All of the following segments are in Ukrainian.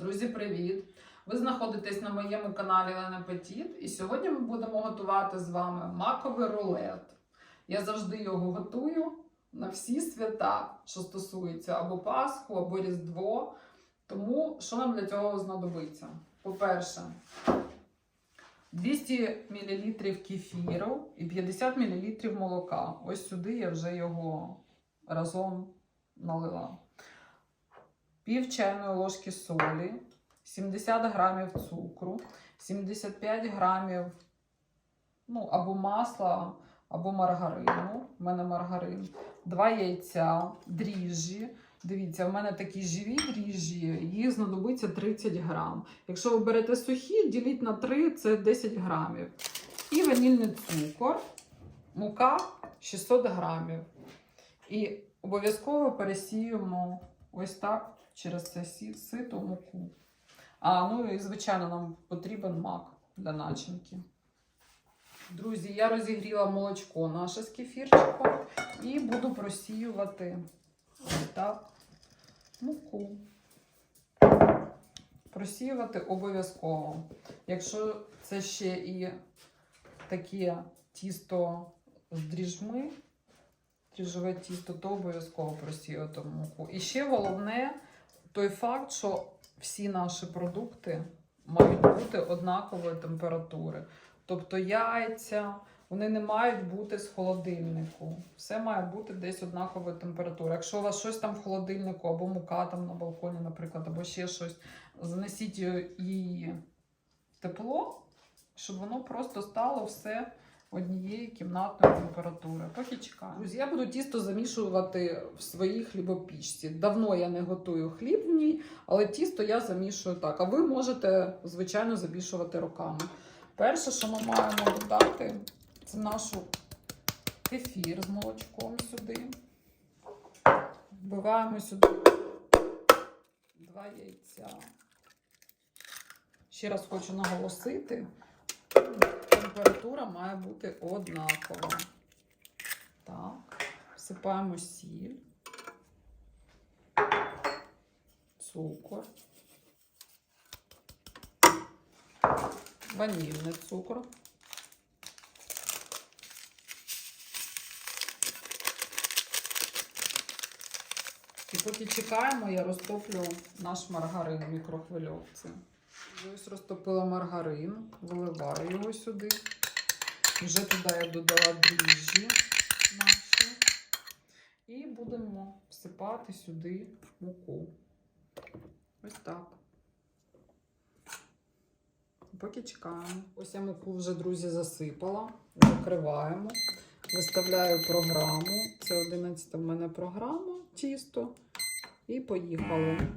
Друзі, привіт! Ви знаходитесь на моєму каналі Лена Петіт, і сьогодні ми будемо готувати з вами маковий рулет. Я завжди його готую на всі свята, що стосуються або Пасху, або Різдво. Тому що нам для цього знадобиться? По-перше, 200 мл кефіру і 50 мл молока. Ось сюди я вже його разом налила. Пів чайної ложки солі, 70 грамів цукру, 75 грамів ну, або масла, або маргарину. У мене маргарин, 2 яйця, дріжджі. Дивіться, в мене такі живі дріжджі, їх знадобиться 30 грам. Якщо ви берете сухі, діліть на 3, це 10 грамів. І ванільний цукор, мука 600 грамів. І обов'язково пересіємо ось так через це сито муку. А, ну і звичайно, нам потрібен мак для начинки. Друзі, я розігріла молочко наше з кефірчиком і буду просіювати так муку. Просіювати обов'язково. Якщо це ще і таке тісто з дріжми, дріжджове тісто, то обов'язково просіювати муку. І ще головне той факт, що всі наші продукти мають бути однакової температури. Тобто яйця, вони не мають бути з холодильнику. Все має бути десь однакової температури. Якщо у вас щось там в холодильнику, або мука там на балконі, наприклад, або ще щось, занесіть її тепло, щоб воно просто стало все однієї кімнатної температури. Поки чекаю. Друзі, я буду тісто замішувати в своїй хлібопічці. Давно я не готую хліб в ній, але тісто я замішую так. А ви можете, звичайно, замішувати руками. Перше, що ми маємо додати, це нашу кефір з молочком сюди. Вбиваємо сюди два яйця. Ще раз хочу наголосити, температура має бути однакова. Так, всипаємо сіль, цукор, ванільний цукор. І поки чекаємо, я розтоплю наш маргарин в мікрохвильовці. Ось розтопила маргарин, виливаю його сюди. Вже туди я додала дріжджі наші. І будемо всипати сюди муку. Ось так. Поки чекаємо. Ось я муку вже, друзі, засипала. Закриваємо. Виставляю програму. Це 11 в мене програма тісто. І поїхали.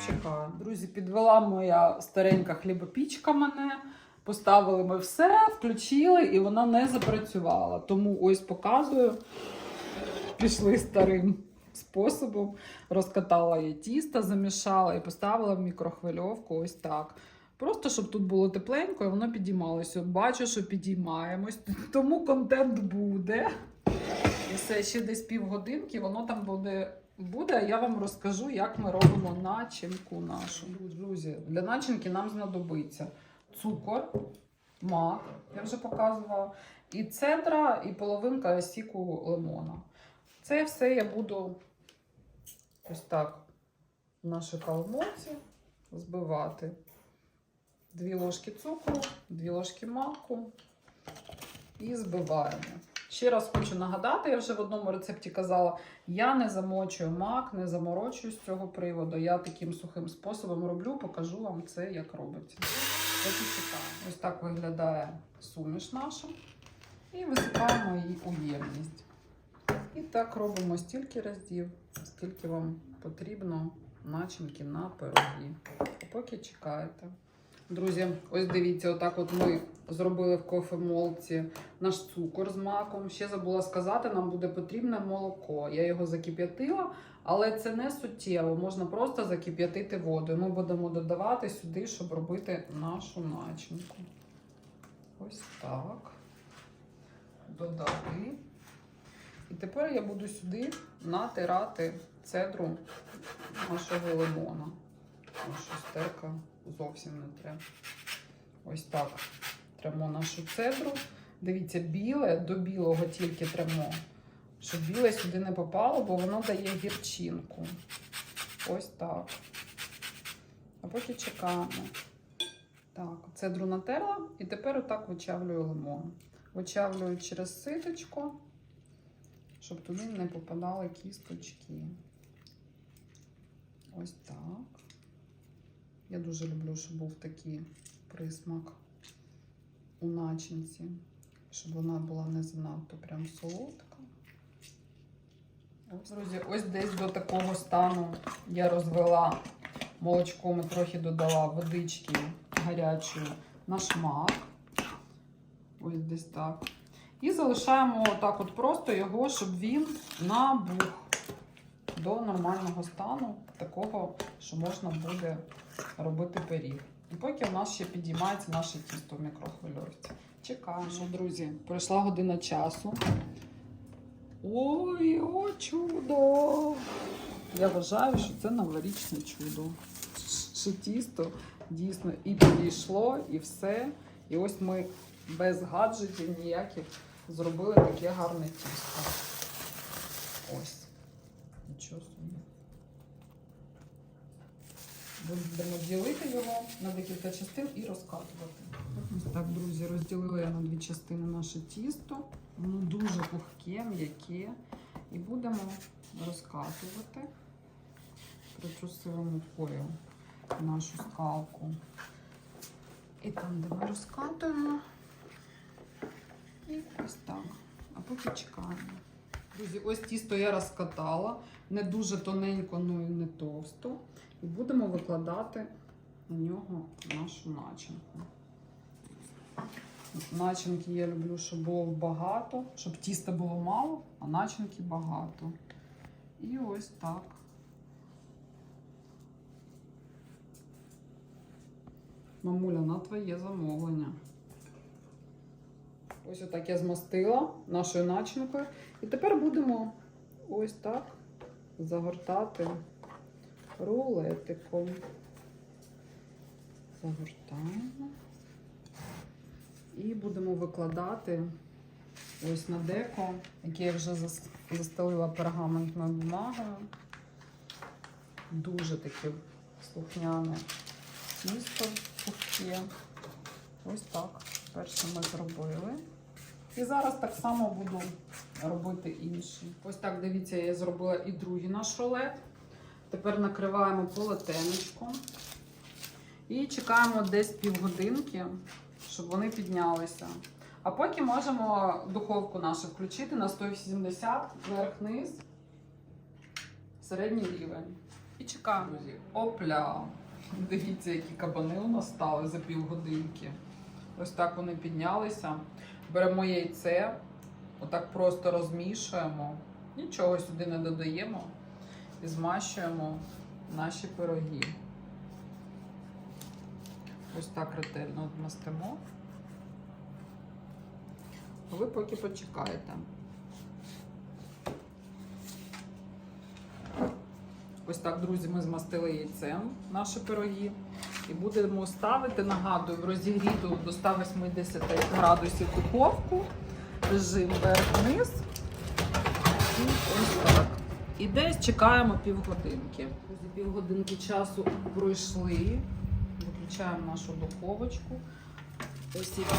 Чекаю. Друзі, підвела моя старенька хлібопічка мене. Поставили ми все, включили, і вона не запрацювала. Тому ось показую. Пішли старим способом. Розкатала я тісто, замішала і поставила в мікрохвильовку. Ось так. Просто щоб тут було тепленько і воно підіймалося. Бачу, що підіймаємось, тому контент буде. І все, ще десь півгодинки, воно там буде. Буде, я вам розкажу, як ми робимо начинку нашу. Друзі, для начинки нам знадобиться цукор, мак, я вже показувала, і цедра, і половинка сіку лимона. Це все я буду ось так в нашій калмоці збивати. Дві ложки цукру, дві ложки маку і збиваємо. Ще раз хочу нагадати, я вже в одному рецепті казала, я не замочую мак, не заморочую з цього приводу. Я таким сухим способом роблю, покажу вам це, як робиться. Ось так виглядає суміш наша. І висипаємо її у ємність. І так робимо стільки разів, скільки вам потрібно начинки на пироги. Поки чекаєте. Друзі, ось дивіться, отак от ми зробили в кофемолці наш цукор з маком. Ще забула сказати, нам буде потрібне молоко. Я його закип'ятила, але це не суттєво. Можна просто закип'ятити воду. Ми будемо додавати сюди, щоб робити нашу начинку. Ось так. Додали. І тепер я буду сюди натирати цедру нашого лимона. Тому що стерка зовсім не треба. Ось так тремо нашу цедру. Дивіться, біле до білого тільки тремо, щоб біле сюди не попало, бо воно дає гірчинку. Ось так. А поки чекаємо. Так, цедру натерла і тепер отак вичавлюю лимон. Вичавлюю через ситочко, щоб туди не попадали кісточки. Ось так. Я дуже люблю, щоб був такий присмак у начинці, щоб вона була не занадто прям солодка. Ось, друзі, ось десь до такого стану я розвела молочком і трохи додала водички гарячої на шмат. Ось десь так. І залишаємо отак от просто його, щоб він набух до нормального стану, такого, що можна буде робити пиріг. І поки у нас ще підіймається наше тісто в мікрохвильовці. Чекаємо. Друзі, пройшла година часу. Ой, о, чудо! Я вважаю, що це новорічне чудо. Що тісто дійсно і підійшло, і все. І ось ми без гаджетів ніяких зробили таке гарне тісто. Нічого. Будемо ділити його на декілька частин і розкатувати. Ось так, друзі, розділила я на дві частини наше тісто. Воно дуже пухке, м'яке. І будемо розкатувати притрусивою мукою нашу скалку. І там, де ми розкатуємо. І ось так. А поки чекаємо. Друзі, ось тісто я розкатала. Не дуже тоненько, ну і не товсто. І будемо викладати на нього нашу начинку. Начинки я люблю, щоб було багато, щоб тіста було мало, а начинки багато. І ось так. Мамуля, на твоє замовлення. Ось отак я змастила нашою начинкою. І тепер будемо ось так загортати рулетиком. Загортаємо. І будемо викладати ось на деко, яке я вже застелила пергаментною бумагою. Дуже таке слухняне тісто пухке. Ось так. Перше ми зробили. І зараз так само буду робити інші. Ось так, дивіться, я зробила і другий наш рулет. Тепер накриваємо полотенечком. І чекаємо десь півгодинки, щоб вони піднялися. А потім можемо духовку нашу включити на 180 вверх-низ, середній рівень. І чекаємо. друзі. Опля! Дивіться, які кабани у нас стали за півгодинки. Ось так вони піднялися. Беремо яйце, отак просто розмішуємо, нічого сюди не додаємо і змащуємо наші пироги. Ось так ретельно мастимо. А ви поки почекаєте. Ось так, друзі, ми змастили яйцем наші пироги. І будемо ставити, нагадую, розігріту до 180 градусів духовку, режим вверх-вниз. І ось так. І десь чекаємо півгодинки. Друзі, півгодинки часу пройшли. Виключаємо нашу духовочку. Ось які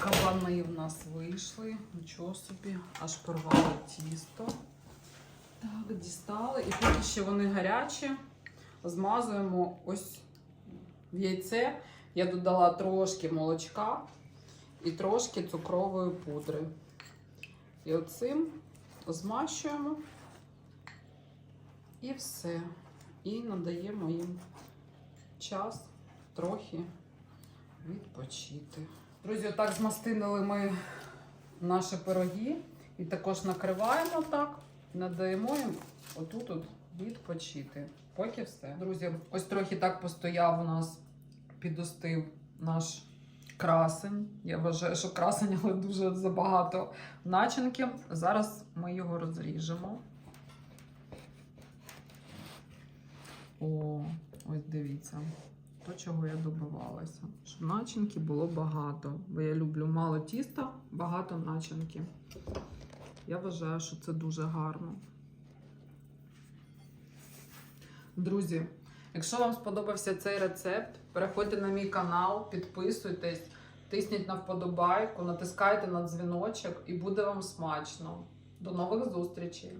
кабани в нас вийшли. Нічого собі, аж порвали тісто. Так, дістали. І поки ще вони гарячі, змазуємо ось в яйце. Я додала трошки молочка і трошки цукрової пудри. І оцим змащуємо і все. І надаємо їм час трохи відпочити. Друзі, отак змастинили ми наші пироги і також накриваємо так, надаємо їм отут от відпочити. Поки все. Друзі, ось трохи так постояв у нас, підостив наш красень. Я вважаю, що красень, але дуже забагато начинки. Зараз ми його розріжемо. О, ось дивіться. То, чого я добивалася. Щоб начинки було багато. Бо я люблю мало тіста, багато начинки. Я вважаю, що це дуже гарно. Друзі, якщо вам сподобався цей рецепт, переходьте на мій канал, підписуйтесь, тисніть на вподобайку, натискайте на дзвіночок і буде вам смачно. До нових зустрічей!